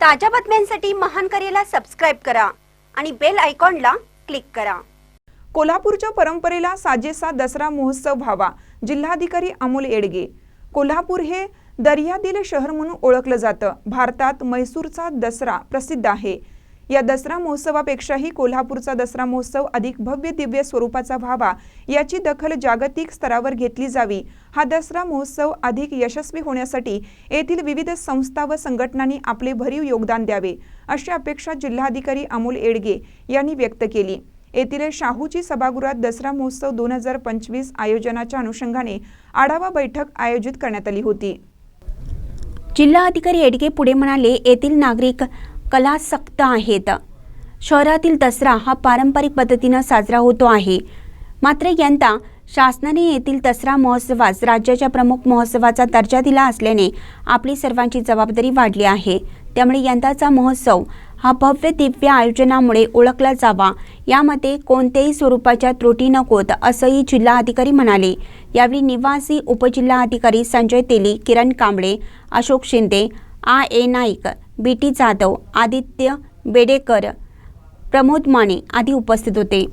ताज्या बातम्यांसाठी महान करेला सबस्क्राईब करा आणि बेल आयकॉनला क्लिक करा. कोल्हापूरच्या परंपरेला साजेसा दसरा महोत्सव व्हावा जिल्हाधिकारी अमोल येडगे. कोल्हापूर हे दर्यादिल शहर म्हणून ओळखलं जातं. भारतात म्हैसूरचा दसरा प्रसिद्ध आहे. या दसरा महोत्सवापेक्षाही कोल्हापूरचा दसरा महोत्सव अधिक भव्य दिव्य स्वरूपाचा व्हावा याची दखल जागतिक स्तरावर घेतली जावी. हा दसरा महोत्सव अधिक यशस्वी होण्यासाठी येथील विविध संस्था व संघटनांनी आपले भरीव योगदान द्यावे अशी अपेक्षा जिल्हाधिकारी अमोल एडगे यांनी व्यक्त केली. येथील शाहूची सभागृहात दसरा महोत्सव दोन हजार पंचवीस आयोजनाच्या अनुषंगाने आढावा बैठक आयोजित करण्यात आली होती. जिल्हाधिकारी एडगे पुढे म्हणाले येथील नागरिक कलासक्त आहेत. शहरातील दसरा हा पारंपरिक पद्धतीनं साजरा होतो आहे. मात्र यंदा शासनाने येथील दसरा महोत्सवास राज्याच्या प्रमुख महोत्सवाचा दर्जा दिला असल्याने आपली सर्वांची जबाबदारी वाढली आहे. त्यामुळे यंदाचा महोत्सव हा भव्य दिव्य आयोजनामुळे ओळखला जावा. यामध्ये कोणत्याही स्वरूपाच्या त्रुटी नकोत असंही जिल्हाधिकारी म्हणाले. यावेळी निवासी उपजिल्हाधिकारी संजय तेली किरण कांबळे अशोक शिंदे आ A Naik B T Jadhav Aditya Bedekar Pramod Mane आदी उपस्थित होते.